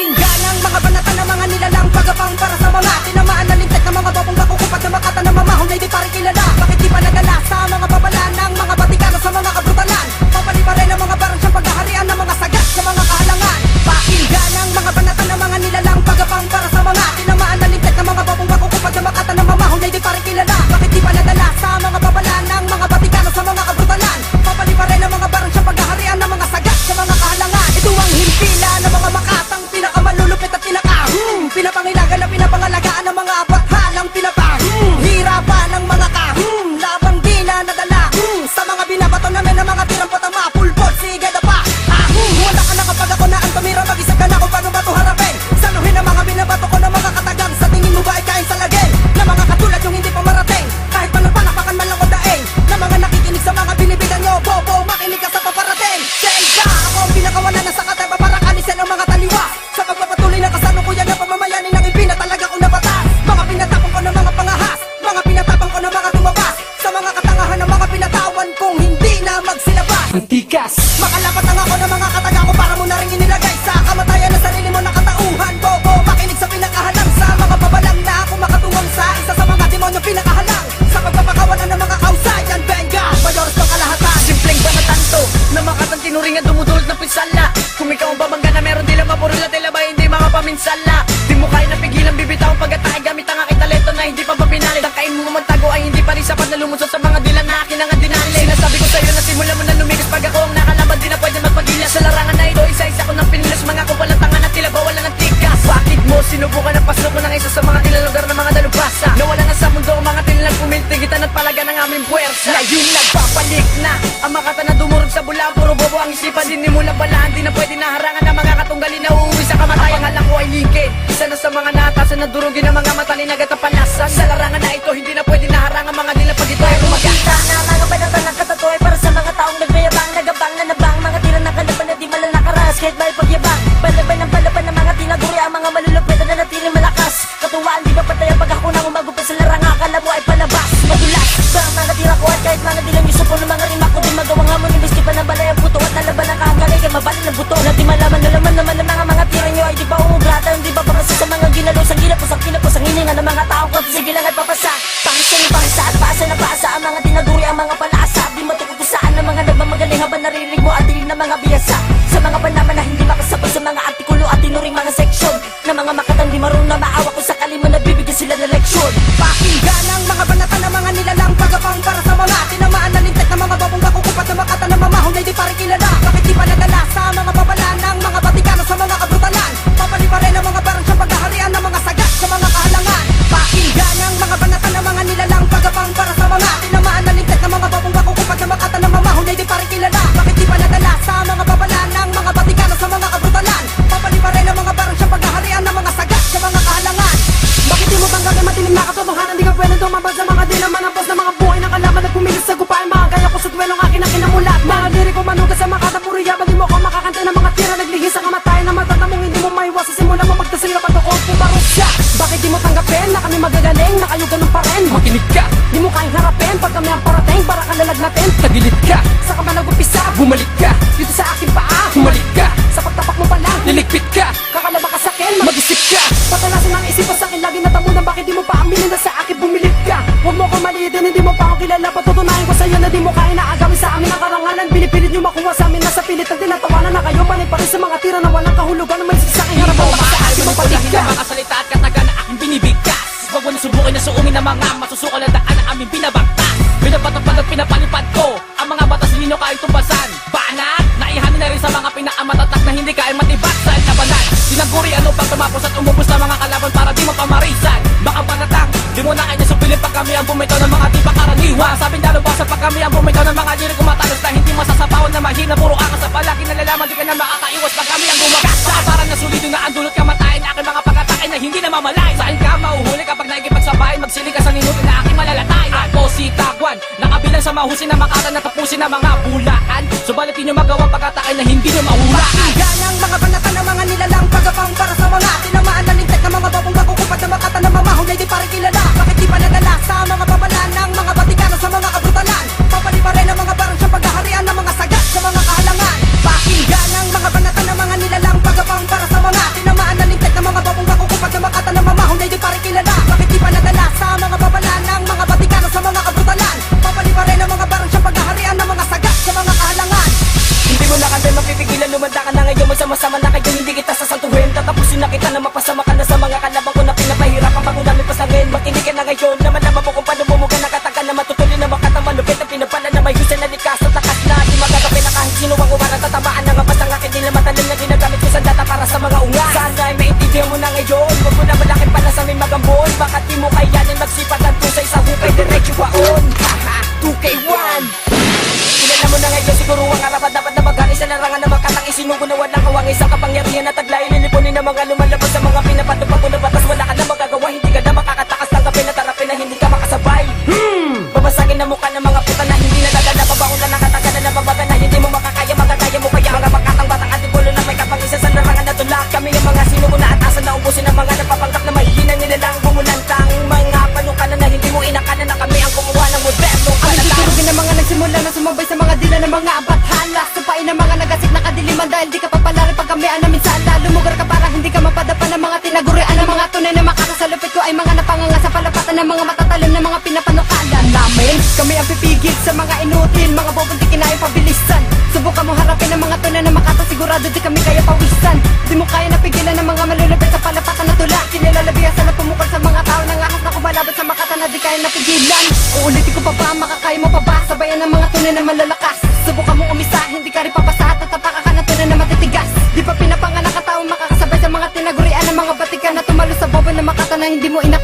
Pakinggan ang mga banata hindi pa ba pinalit Ang kain mo magtago? Ay hindi pa rin sapat na lumusot sa mga dilan na akin ang adinali Sinasabi ko sa'yo na simula mo na lumikis. Pag ako ang nakalaban Di na pwede magpagila sa larangan na ito. Isa-isa ko nang pinilas mga kumpalang tanga na tila bawal lang ang tikas Bakit mo sinubukan ang pasok ko ng isa sa mga ilang ng mga dalubhasa Nawala na sa mundo ang mga tinlang pumintigitan at palagan ng aming puwersa. Layon nagpapalik na ang makata na dumurog sa bula. Puro bobo ang isipan din ni mula balaan. Di na pwede naharangan ang mga katunggali na uuwi sa kamatayan. Ang alam ko ay lingkid, isa na sa mga natasan na durugin nga mga natin, tagilid ka. Sa kamanag umpisa, bumalik ka. Dito sa aking paa, humalik ka. Sa pagtapak mo pala, niligpit ka. Kakalaba ka sa akin, mag-isip ka. Patalasin ang isipan sa akin, lagi natamunan. Bakit di mo pa aminin na sa akin bumilip ka? Huwag mo ko maliitin, hindi mo pa ako kilala. Patutunayan ko sa'yo na di mo kaya na agawin sa amin ang karangalan. Binipilit nyo makuha sa amin, nasa pilit ang tinatawanan na kayo. Panay pa rin sa mga tira na walang kahulugan na may sa akin Harap ang sa akin, mapalit ka Mga salita nyo kayang tumbasan Banat, naihano na rin sa mga pinakamatatak na hindi kayang matibak sa labanan. Sinaguri ano pang tumapos at umubos na mga kalaban para di mapamarisan Baka banatang, di mo na kanya supilin pag kami ang bumitaw ng mga tipa karaniwa Sabi nalabasa pag kami ang bumitaw ng mga lirik kumatalos na hindi masasapawan na mahina Puro angas sa palagi. Nalalaman di ka na makakaiwas pag kami ang gumagas Baka parang nasulido na ang dulot kamatayan aking mga pagkatake na hindi na mamalay Saan ka mauhuli kapag naikipagsabayan magsili ka sa ninutin na aking malalatay Ako si Tagwan, nakabilang sa mahusay na makata na nyo magawa pagkataan na hindi nyo mahulaan Pakinggan ang mga banat lumanda ka na ngayon Magsama-sama na kayo, hindi kita sasantuhin. Tatapusin na kita na mapasama ka na sa mga kalabang ko Na pinapahirap pinapahirapan. Bago namin pasangin Makinig ka na ngayon naman isinugo na walang kawang Isang kapangyarihan na taglay Lilipunin ng mga lumalabas sa mga ng tunay na makakasalupit ko ay mga napanganga sa palapatan ng mga matatalim na mga pinapanukalan namin Kami ang pipigil sa mga inutil, mga bubuntikin na yung pabilisan. Subukan mo harapin ang mga tunay na makatasigurado di kami kaya pawisan. Di mo kaya napigilan ng mga malulupit sa palapatan na tula. Kinilalabiyasan na pumukol sa mga tao na ahas na kumalaban sa makata na di kaya napigilan. Uulitin ko pa ba, makakaya mo pa ba? Sabayan ng mga tunay na malalakas. Subukan mo umisa, hindi ka rin papasa Tatapaka ka ng tunay na matitigas. Di pa pinapanganak hindi mo Stream